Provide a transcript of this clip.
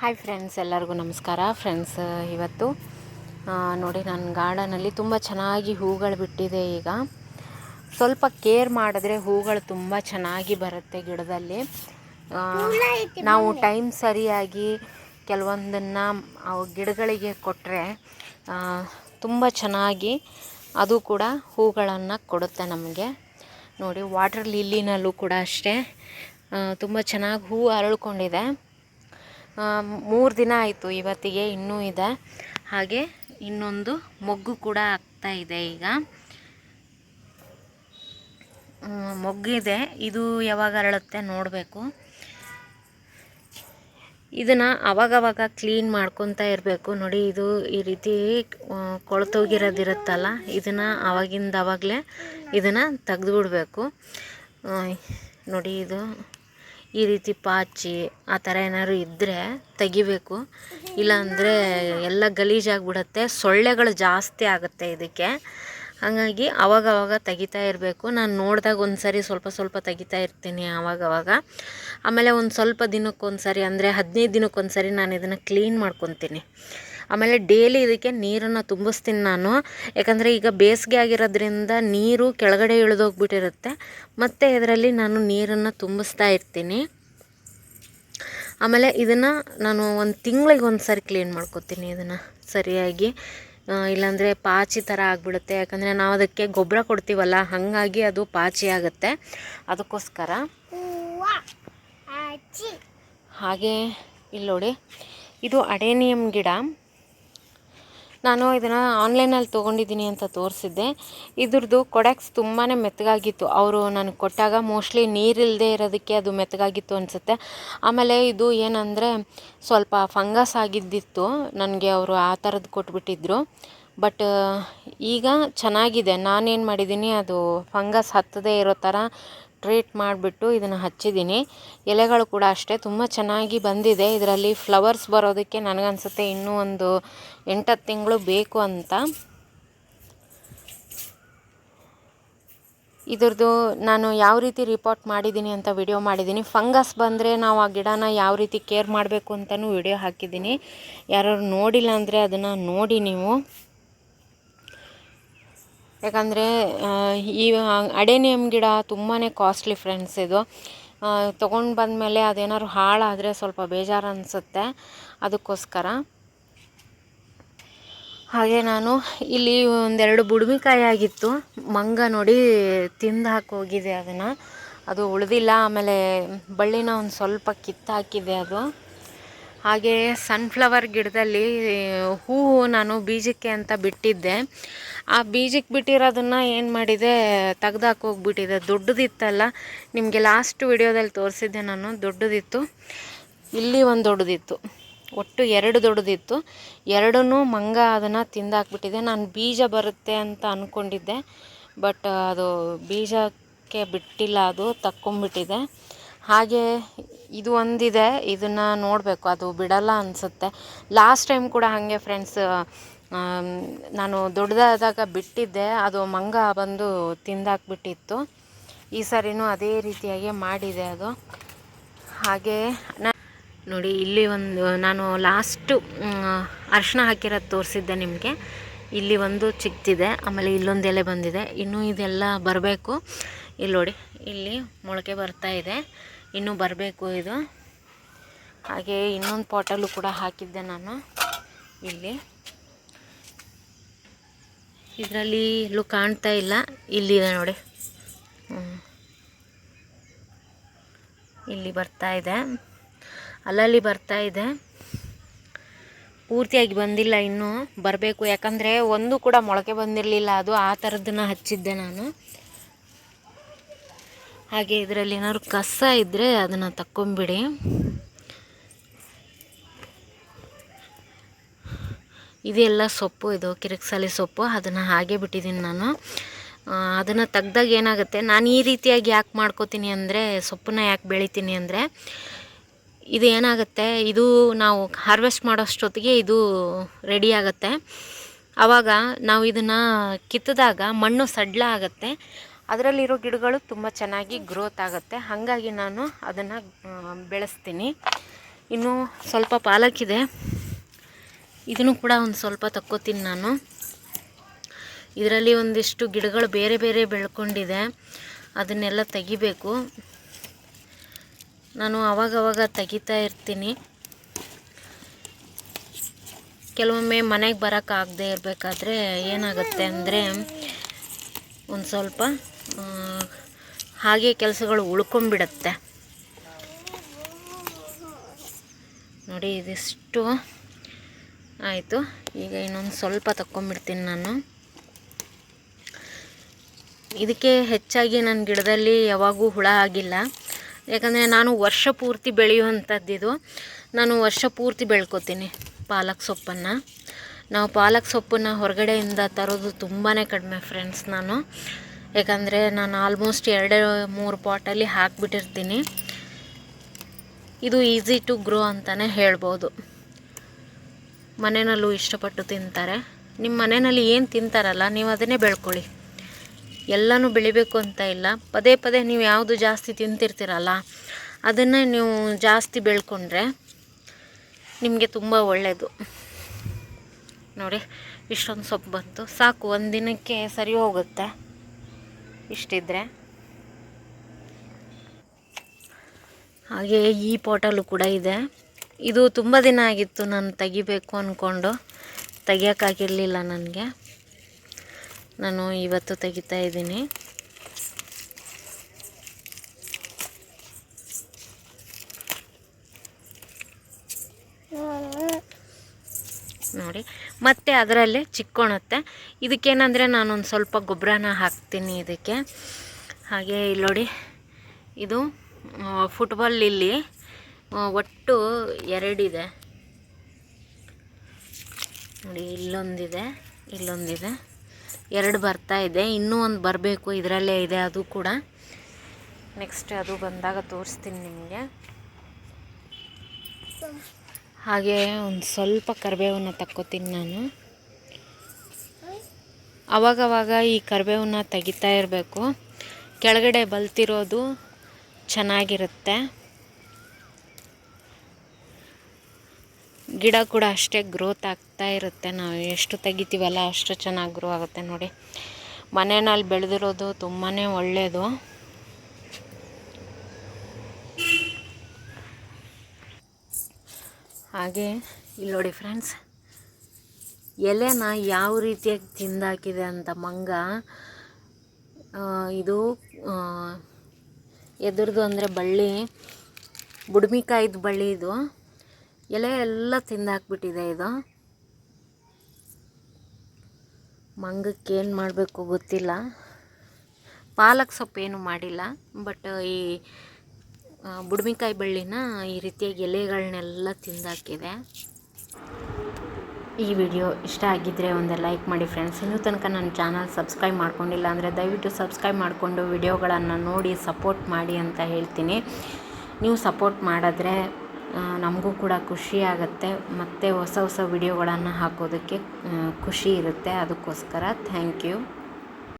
Hi friends ಎಲ್ಲರಿಗೂ ನಮಸ್ಕಾರ. Friends ಇವತ್ತು ನೋಡಿ ನನ್ನ ಗಾರ್ಡನಲ್ಲಿ ತುಂಬ ಚೆನ್ನಾಗಿ ಹೂಗಳು ಬಿಟ್ಟಿದೆ ಈಗ. ಸ್ವಲ್ಪ ಕೇರ್ ಮಾಡಿದ್ರೆ ಹೂಗಳು ತುಂಬ ಚೆನ್ನಾಗಿ ಬರುತ್ತೆ ಗಿಡದಲ್ಲಿ. ನಾವು ಟೈಮ್ ಸರಿಯಾಗಿ ಕೆಲವೊಂದನ್ನು ಅವು ಗಿಡಗಳಿಗೆ ಕೊಟ್ಟರೆ ತುಂಬ ಚೆನ್ನಾಗಿ ಅದು ಕೂಡ ಹೂಗಳನ್ನು ಕೊಡುತ್ತೆ ನಮಗೆ. ನೋಡಿ ವಾಟರ್ ಲಿಲ್ಲಿನಲ್ಲೂ ಕೂಡ ಅಷ್ಟೇ. ತುಂಬ ಚೆನ್ನಾಗಿ ಹೂ ಅರಳ್ಕೊಂಡಿದೆ. ಮೂರು ದಿನ ಆಯಿತು, ಇವತ್ತಿಗೆ ಇನ್ನೂ ಇದೆ. ಹಾಗೆ ಇನ್ನೊಂದು ಮೊಗ್ಗು ಕೂಡ ಆಗ್ತಾ ಇದೆ ಈಗ. ಮೊಗ್ಗಿದೆ ಇದು. ಯಾವಾಗ ಅರಳುತ್ತೆ ನೋಡಬೇಕು. ಇದನ್ನು ಅವಾಗವಾಗ ಕ್ಲೀನ್ ಮಾಡ್ಕೊತಾ ಇರಬೇಕು. ನೋಡಿ, ಇದು ಈ ರೀತಿ ಕೊಳ್ತೋಗಿರೋದಿರುತ್ತಲ್ಲ, ಇದನ್ನು ಅವಾಗಿಂದ ಅವಾಗಲೇ ಇದನ್ನು ತೆಗೆದುಬಿಡ್ಬೇಕು. ನೋಡಿ, ಇದು ಈ ರೀತಿ ಪಾಚಿ ಆ ಥರ ಏನಾದ್ರು ಇದ್ದರೆ ತೆಗಿಬೇಕು. ಇಲ್ಲಾಂದರೆ ಎಲ್ಲ ಗಲೀಜಾಗಿಬಿಡತ್ತೆ. ಸೊಳ್ಳೆಗಳು ಜಾಸ್ತಿ ಆಗುತ್ತೆ ಇದಕ್ಕೆ. ಹಾಗಾಗಿ ಅವಾಗವಾಗ ತೆಗಿತಾ ಇರಬೇಕು. ನಾನು ನೋಡಿದಾಗ ಒಂದು ಸರಿ ಸ್ವಲ್ಪ ಸ್ವಲ್ಪ ತೆಗಿತಾ ಇರ್ತೀನಿ ಆವಾಗವಾಗ ಆಮೇಲೆ ಒಂದು ಸ್ವಲ್ಪ ದಿನಕ್ಕೊಂದು ಸರಿ ಅಂದರೆ ಹದಿನೈದು ದಿನಕ್ಕೊಂದು ಸರಿ ನಾನು ಇದನ್ನು ಕ್ಲೀನ್ ಮಾಡ್ಕೊತೀನಿ. ಆಮೇಲೆ ಡೇಲಿ ಇದಕ್ಕೆ ನೀರನ್ನು ತುಂಬಿಸ್ತೀನಿ ನಾನು. ಯಾಕಂದರೆ ಈಗ ಬೇಸಿಗೆ ಆಗಿರೋದ್ರಿಂದ ನೀರು ಕೆಳಗಡೆ ಇಳಿದೋಗ್ಬಿಟ್ಟಿರುತ್ತೆ. ಮತ್ತು ಇದರಲ್ಲಿ ನಾನು ನೀರನ್ನು ತುಂಬಿಸ್ತಾ ಇರ್ತೀನಿ. ಆಮೇಲೆ ಇದನ್ನು ನಾನು ಒಂದು ತಿಂಗಳಿಗೆ ಒಂದು ಸಾರಿ ಕ್ಲೀನ್ ಮಾಡ್ಕೊತೀನಿ ಇದನ್ನು ಸರಿಯಾಗಿ. ಇಲ್ಲಾಂದರೆ ಪಾಚಿ ಥರ ಆಗಿಬಿಡುತ್ತೆ. ಯಾಕಂದರೆ ನಾವು ಅದಕ್ಕೆ ಗೊಬ್ಬರ ಕೊಡ್ತೀವಲ್ಲ, ಹಾಗಾಗಿ ಅದು ಪಾಚಿ ಆಗುತ್ತೆ. ಅದಕ್ಕೋಸ್ಕರ ಹಾಗೆ, ಇಲ್ಲಿ ನೋಡಿ, ಇದು ಅಡೇನಿಯಂ ಗಿಡ. ನಾನು ಇದನ್ನು ಆನ್ಲೈನಲ್ಲಿ ತೊಗೊಂಡಿದ್ದೀನಿ ಅಂತ ತೋರಿಸಿದ್ದೆ. ಇದ್ರದ್ದು ಕೊಡೆಕ್ಸ್ ತುಂಬಾ ಮೆತ್ತಗಾಗಿತ್ತು. ಅವರು ನನಗೆ ಕೊಟ್ಟಾಗ ಮೋಸ್ಟ್ಲಿ ನೀರಿಲ್ಲದೆ ಇರೋದಕ್ಕೆ ಅದು ಮೆತ್ತಗಾಗಿತ್ತು ಅನಿಸುತ್ತೆ. ಆಮೇಲೆ ಇದು ಏನಂದರೆ ಸ್ವಲ್ಪ ಫಂಗಸ್ ಆಗಿದ್ದಿತ್ತು. ನನಗೆ ಅವರು ಆ ಥರದ್ದು ಕೊಟ್ಬಿಟ್ಟಿದ್ರು. ಬಟ್ ಈಗ ಚೆನ್ನಾಗಿದೆ. ನಾನೇನು ಮಾಡಿದ್ದೀನಿ, ಅದು ಫಂಗಸ್ ಹತ್ತದೇ ಇರೋ ಥರ ಟ್ರೀಟ್ ಮಾಡಿಬಿಟ್ಟು ಇದನ್ನು ಹಚ್ಚಿದ್ದೀನಿ. ಎಲೆಗಳು ಕೂಡ ಅಷ್ಟೇ, ತುಂಬ ಚೆನ್ನಾಗಿ ಬಂದಿದೆ. ಇದರಲ್ಲಿ ಫ್ಲವರ್ಸ್ ಬರೋದಕ್ಕೆ ನನಗನ್ಸುತ್ತೆ ಇನ್ನೂ ಒಂದು ಎಂಟತ್ತು ತಿಂಗಳು ಬೇಕು ಅಂತ. ಇದ್ರದ್ದು ನಾನು ಯಾವ ರೀತಿ ರಿಪೋರ್ಟ್ ಮಾಡಿದ್ದೀನಿ ಅಂತ ವಿಡಿಯೋ ಮಾಡಿದ್ದೀನಿ. ಫಂಗಸ್ ಬಂದರೆ ನಾವು ಆ ಗಿಡನ ಯಾವ ರೀತಿ ಕೇರ್ ಮಾಡಬೇಕು ಅಂತಲೂ ವಿಡಿಯೋ ಹಾಕಿದ್ದೀನಿ. ಯಾರು ನೋಡಿಲ್ಲ ಅಂದರೆ ಅದನ್ನು ನೋಡಿ ನೀವು. ಯಾಕಂದರೆ ಈ ಅಡೇನಿಯಂ ಗಿಡ ತುಂಬಾ ಕಾಸ್ಟ್ಲಿ ಫ್ರೆಂಡ್ಸ್ ಇದು. ತೊಗೊಂಡು ಬಂದಮೇಲೆ ಅದೇನಾದ್ರು ಹಾಳಾದರೆ ಸ್ವಲ್ಪ ಬೇಜಾರು ಅನಿಸುತ್ತೆ ಅದಕ್ಕೋಸ್ಕರ. ಹಾಗೆ ನಾನು ಇಲ್ಲಿ ಒಂದೆರಡು ಬುಡ್ಮಿಕಾಯಿ ಆಗಿತ್ತು. ಮಂಗ ನೋಡಿ ತಿಂದು ಹಾಕೋಗಿದೆ ಅದನ್ನು. ಅದು ಉಳಿದಿಲ್ಲ, ಆಮೇಲೆ ಬಳ್ಳಿನ ಒಂದು ಸ್ವಲ್ಪ ಕಿತ್ತಾಕಿದೆ ಅದು. ಹಾಗೆ ಸನ್ಫ್ಲವರ್ ಗಿಡದಲ್ಲಿ ಹೂವು ನಾನು ಬೀಜಕ್ಕೆ ಅಂತ ಬಿಟ್ಟಿದ್ದೆ. ಆ ಬೀಜಕ್ಕೆ ಬಿಟ್ಟಿರೋದನ್ನು ಏನು ಮಾಡಿದೆ ತೆಗ್ದಾಕೋಗ್ಬಿಟ್ಟಿದೆ ದೊಡ್ಡದಿತ್ತಲ್ಲ, ನಿಮಗೆ ಲಾಸ್ಟ್ ವಿಡಿಯೋದಲ್ಲಿ ತೋರಿಸಿದ್ದೆ ನಾನು, ದೊಡ್ಡದಿತ್ತು. ಇಲ್ಲಿ ಒಂದು ದೊಡ್ಡದಿತ್ತು. ಒಟ್ಟು ಎರಡು ದೊಡ್ಡದಿತ್ತು. ಎರಡೂ ಮಂಗ ಅದನ್ನು ತಿಂದಾಕ್ಬಿಟ್ಟಿದೆ. ನಾನು ಬೀಜ ಬರುತ್ತೆ ಅಂತ ಅಂದ್ಕೊಂಡಿದ್ದೆ ಬಟ್ ಅದು ಬೀಜಕ್ಕೆ ಬಿಟ್ಟಿಲ್ಲ, ಅದು ತಕ್ಕೊಂಬಿಟ್ಟಿದೆ ಹಾಗೆ ಇದು ಒಂದಿದೆ, ಇದನ್ನು ನೋಡಬೇಕು. ಅದು ಬಿಡಲ್ಲ ಅನಿಸುತ್ತೆ. ಲಾಸ್ಟ್ ಟೈಮ್ ಕೂಡ ಹಾಗೆ ಫ್ರೆಂಡ್ಸ್ ನಾನು ದೊಡ್ಡದಾದಾಗ ಬಿಟ್ಟಿದ್ದೆ. ಅದು ಮಂಗ ಬಂದು ತಿಂದಾಕ್ಬಿಟ್ಟಿತ್ತು. ಈ ಸರಿನೂ ಅದೇ ರೀತಿಯಾಗಿ ಮಾಡಿದೆ ಅದು. ಹಾಗೆ ನೋಡಿ, ಇಲ್ಲಿ ಒಂದು, ನಾನು ಲಾಸ್ಟು ಅರ್ಶನ ಹಾಕಿರೋದು ತೋರಿಸಿದ್ದೆ ನಿಮಗೆ. ಇಲ್ಲಿ ಒಂದು ಚಿಕ್ತಿದೆ, ಆಮೇಲೆ ಇಲ್ಲೊಂದು ಎಲೆ ಬಂದಿದೆ. ಇನ್ನೂ ಇದೆಲ್ಲ ಬರಬೇಕು. ಇಲ್ಲಿ ನೋಡಿ, ಇಲ್ಲಿ ಮೊಳಕೆ ಬರ್ತಾ ಇದೆ. ಇನ್ನೂ ಬರಬೇಕು ಇದು. ಹಾಗೆ ಇನ್ನೊಂದು ಪಾಟಲ್ಲೂ ಕೂಡ ಹಾಕಿದ್ದೆ ನಾನು ಇಲ್ಲಿ. ಇದರಲ್ಲಿ ಎಲ್ಲೂ ಕಾಣ್ತಾ ಇಲ್ಲ. ಇಲ್ಲಿದೆ ನೋಡಿ. ಇಲ್ಲಿ ಬರ್ತಾ ಇದೆ. ಅಲ್ಲಲ್ಲಿ ಬರ್ತಾ ಇದೆ. ಪೂರ್ತಿಯಾಗಿ ಬಂದಿಲ್ಲ ಇನ್ನೂ. ಬರಬೇಕು. ಯಾಕಂದರೆ ಒಂದು ಕೂಡ ಮೊಳಕೆ ಬಂದಿರಲಿಲ್ಲ. ಅದು ಆ ಥರದ್ದನ್ನು ಹಚ್ಚಿದ್ದೆ ನಾನು. ಹಾಗೆ ಇದರಲ್ಲಿ ಏನಾದ್ರು ಕಸ ಇದ್ದರೆ ಅದನ್ನು ತಕ್ಕೊಂಬಿಡಿ. ಇದೆಲ್ಲ ಸೊಪ್ಪು, ಇದು ಕಿರಿಕ್ಸಾಲಿ ಸೊಪ್ಪು, ಅದನ್ನು ಹಾಗೆ ಬಿಟ್ಟಿದ್ದೀನಿ ನಾನು. ಅದನ್ನು ತೆಗ್ದಾಗ ಏನಾಗುತ್ತೆ, ನಾನು ಈ ರೀತಿಯಾಗಿ ಯಾಕೆ ಮಾಡ್ಕೋತೀನಿ ಅಂದರೆ, ಸೊಪ್ಪನ್ನ ಯಾಕೆ ಬೆಳಿತೀನಿ ಅಂದರೆ, ಇದು ಏನಾಗುತ್ತೆ, ಇದು ನಾವು ಹಾರ್ವೆಸ್ಟ್ ಮಾಡೋಷ್ಟೊತ್ತಿಗೆ ಇದು ರೆಡಿ ಆಗುತ್ತೆ. ಆವಾಗ ನಾವು ಇದನ್ನು ಕಿತ್ತಿದಾಗ ಮಣ್ಣು ಸಡ್ಲ ಆಗುತ್ತೆ. ಅದರಲ್ಲಿರೋ ಗಿಡಗಳು ತುಂಬ ಚೆನ್ನಾಗಿ ಗ್ರೋತ್ ಆಗುತ್ತೆ. ಹಾಗಾಗಿ ನಾನು ಅದನ್ನು ಬೆಳೆಸ್ತೀನಿ. ಇನ್ನು ಸ್ವಲ್ಪ ಪಾಲಕ್ಕಿದೆ. ಇದನ್ನು ಕೂಡ ಒಂದು ಸ್ವಲ್ಪ ತಕ್ಕೋತೀನಿ ನಾನು. ಇದರಲ್ಲಿ ಒಂದಿಷ್ಟು ಗಿಡಗಳು ಬೇರೆ ಬೇರೆ ಬೆಳ್ಕೊಂಡಿದೆ. ಅದನ್ನೆಲ್ಲ ತೆಗಿಬೇಕು. ನಾನು ಅವಾಗವಾಗ ತೆಗಿತಾ ಇರ್ತೀನಿ. ಕೆಲವೊಮ್ಮೆ ಮನೆಗೆ ಬರೋಕ್ಕಾಗದೇ ಇರಬೇಕಾದ್ರೆ ಏನಾಗುತ್ತೆ ಅಂದರೆ ಒಂದು ಸ್ವಲ್ಪ ಹಾಗೆ ಕೆಲಸಗಳು ಉಳ್ಕೊಂಬಿಡತ್ತೆ ನೋಡಿ, ಇದಿಷ್ಟು ಆಯಿತು. ಈಗ ಇನ್ನೊಂದು ಸ್ವಲ್ಪ ತಕ್ಕೊಂಬಿಡ್ತೀನಿ ನಾನು. ಇದಕ್ಕೆ ಹೆಚ್ಚಾಗಿ ನನ್ನ ಗಿಡದಲ್ಲಿ ಯಾವಾಗೂ ಹುಳ ಆಗಿಲ್ಲ. ಯಾಕಂದರೆ ನಾನು ವರ್ಷ ಪೂರ್ತಿ ಬೆಳೆಯುವಂಥದ್ದಿದು. ನಾನು ವರ್ಷ ಪೂರ್ತಿ ಬೆಳ್ಕೊತೀನಿ ಪಾಲಕ್ ಸೊಪ್ಪನ್ನು. ನಾವು ಪಾಲಕ್ ಸೊಪ್ಪನ್ನು ಹೊರಗಡೆಯಿಂದ ತರೋದು ತುಂಬಾ ಕಡಿಮೆ ಫ್ರೆಂಡ್ಸ್ ನಾನು. ಯಾಕಂದರೆ ನಾನು ಆಲ್ಮೋಸ್ಟ್ ಎರಡು, ಮೂರು ಪಾಟಲ್ಲಿ ಹಾಕಿಬಿಟ್ಟಿರ್ತೀನಿ. ಇದು ಈಸಿ ಟು ಗ್ರೋ ಅಂತಲೇ ಹೇಳ್ಬೋದು. ಮನೆಯಲ್ಲೂ ಇಷ್ಟಪಟ್ಟು ತಿಂತಾರೆ. ನಿಮ್ಮ ಮನೆಯಲ್ಲಿ ಏನು ತಿಂತಾರಲ್ಲ, ನೀವು ಅದನ್ನೇ ಬೆಳ್ಕೊಳ್ಳಿ. ಎಲ್ಲನೂ ಬೆಳಿಬೇಕು ಅಂತ ಇಲ್ಲ. ಪದೇ ಪದೇ ನೀವು ಯಾವುದು ಜಾಸ್ತಿ ತಿಂತಿರ್ತೀರಲ್ಲ, ಅದನ್ನೇ ನೀವು ಜಾಸ್ತಿ ಬೆಳ್ಕೊಂಡ್ರೆ ನಿಮಗೆ ತುಂಬ ಒಳ್ಳೆಯದು ನೋಡಿ, ಇಷ್ಟೊಂದು ಸೊಪ್ಪು ಬಂತು. ಸಾಕು ಒಂದು ದಿನಕ್ಕೆ ಸರಿ ಹೋಗುತ್ತೆ. ಇಷ್ಟಿದ್ರೆ. ಹಾಗೆ ಈ ಪಾಟಲ್ಲೂ ಕೂಡ ಇದೆ. ಇದು ತುಂಬ ದಿನ ಆಗಿತ್ತು ನಾನು ತೆಗಿಬೇಕು ಅಂದ್ಕೊಂಡು ತೆಗಿಯೋಕ್ಕಾಗಿರಲಿಲ್ಲ ನನಗೆ. ನಾನು ಇವತ್ತು ತೆಗಿತಾ ಇದ್ದೀನಿ. ನೋಡಿ. ಮತ್ತೆ ಅದರಲ್ಲೇ ಚಿಕ್ಕೋಣತ್ತೆ. ಇದಕ್ಕೇನಂದರೆ ನಾನೊಂದು ಸ್ವಲ್ಪ ಗೊಬ್ಬರನ ಹಾಕ್ತೀನಿ ಇದಕ್ಕೆ. ಹಾಗೆ ಇಲ್ಲಿ ನೋಡಿ, ಇದು ಫುಟ್ಬಾಲ್ ಇಲ್ಲಿ ಒಟ್ಟು ಎರಡಿದೆ. ನೋಡಿ, ಇಲ್ಲೊಂದಿದೆ ಇಲ್ಲೊಂದಿದೆ. ಎರಡು ಬರ್ತಾ ಇದೆ. ಇನ್ನೂ ಒಂದು ಬರಬೇಕು, ಇದರಲ್ಲೇ ಇದೆ ಅದು ಕೂಡ. ನೆಕ್ಸ್ಟ್ ಅದು ಬಂದಾಗ ತೋರಿಸ್ತೀನಿ ನಿಮಗೆ. ಹಾಗೆ ಒಂದು ಸ್ವಲ್ಪ ಕರಿಬೇವನ್ನ ತಕ್ಕೋತೀನಿ ನಾನು. ಅವಾಗವಾಗ ಈ ಕರಿಬೇವನ್ನ ತೆಗಿತಾ ಇರಬೇಕು. ಕೆಳಗಡೆ ಬಲ್ತಿರೋದು ಚೆನ್ನಾಗಿರುತ್ತೆ. ಗಿಡ ಕೂಡ ಅಷ್ಟೇ ಗ್ರೋತ್ ಆಗ್ತಾ ಇರುತ್ತೆ. ನಾವು ಎಷ್ಟು ತೆಗಿತೀವಲ್ಲ ಅಷ್ಟು ಚೆನ್ನಾಗಿ ಗ್ರೋ ಆಗುತ್ತೆ ನೋಡಿ. ಮನೆಯಲ್ಲಿ ಬೆಳೆದಿರೋದು ತುಂಬಾ ಒಳ್ಳೆಯದು ಹಾಗೆ ಇಲ್ಲಿ ನೋಡಿ ಫ್ರೆಂಡ್ಸ್, ಎಲೆನ ಯಾವ ರೀತಿಯಾಗಿ ತಿಂದಾಕಿದೆ ಅಂತ ಮಂಗ ಇದು ಎದುರ್ದು ಅಂದರೆ ಬಳ್ಳಿ, ಬುಡ್ಮಿಕಾಯಿದ ಬಳ್ಳಿ ಇದು. ಎಲೆ ಎಲ್ಲ ತಿಂದಾಕ್ಬಿಟ್ಟಿದೆ ಇದು. ಮಂಗಕ್ಕೆ ಏನು ಮಾಡಬೇಕು ಗೊತ್ತಿಲ್ಲ. ಪಾಲಕ್ ಸೊಪ್ಪು ಏನು ಮಾಡಿಲ್ಲ, ಬಟ್ ಈ ಬುಡ್ಮಿಕಾಯಿ ಬಳ್ಳಿನ ಈ ರೀತಿಯಾಗಿ ಎಲೆಗಳನ್ನೆಲ್ಲ ತಿಂದಾಕಿದೆ. ಈ ವಿಡಿಯೋ ಇಷ್ಟ ಆಗಿದ್ದರೆ ಒಂದು ಲೈಕ್ ಮಾಡಿ ಫ್ರೆಂಡ್ಸ್. ಇನ್ನೂ ತನಕ ನನ್ನ ಚಾನಲ್ ಸಬ್ಸ್ಕ್ರೈಬ್ ಮಾಡ್ಕೊಂಡಿಲ್ಲ ಅಂದರೆ ದಯವಿಟ್ಟು ಸಬ್ಸ್ಕ್ರೈಬ್ ಮಾಡಿಕೊಂಡು ವಿಡಿಯೋಗಳನ್ನು ನೋಡಿ ಸಪೋರ್ಟ್ ಮಾಡಿ ಅಂತ ಹೇಳ್ತೀನಿ. ನೀವು ಸಪೋರ್ಟ್ ಮಾಡಿದ್ರೆ ನಮಗೂ ಕೂಡ ಖುಷಿ ಆಗುತ್ತೆ. ಮತ್ತು ಹೊಸ ಹೊಸ ವಿಡಿಯೋಗಳನ್ನು ಹಾಕೋದಕ್ಕೆ ಖುಷಿ ಇರುತ್ತೆ. ಅದಕ್ಕೋಸ್ಕರ ಥ್ಯಾಂಕ್ ಯು.